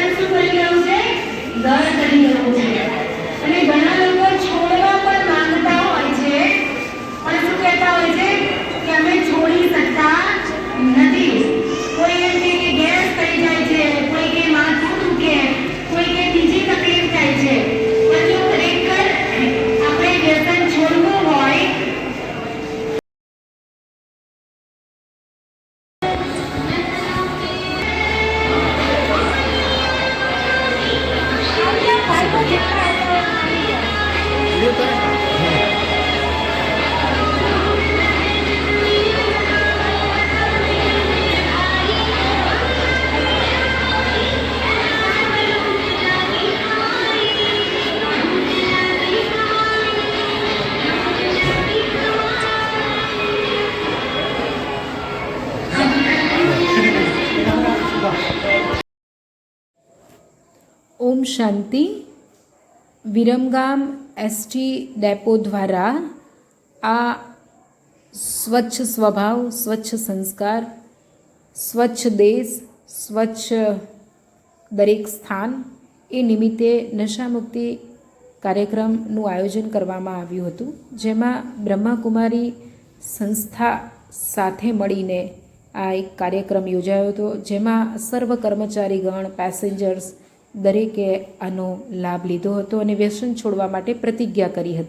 Friends को करेंगे हम उसे दर करेंगे हम उसे શાંતિ. વિરમગામ એસટી ડેપો દ્વારા આ સ્વચ્છ સ્વભાવ, સ્વચ્છ સંસ્કાર, સ્વચ્છ દેશ, સ્વચ્છ દરેક સ્થાન એ નિમિત્તે નશામુક્તિ કાર્યક્રમનું આયોજન કરવામાં આવ્યું હતું, જેમાં બ્રહ્માકુમારી સંસ્થા સાથે મળીને આ એક કાર્યક્રમ યોજાયો હતો, જેમાં સર્વ કર્મચારીગણ પેસેન્જર્સ દરેકે આનો લાભ લીધો હતો અને વ્યસન છોડવા માટે પ્રતિજ્ઞા કરી હતી.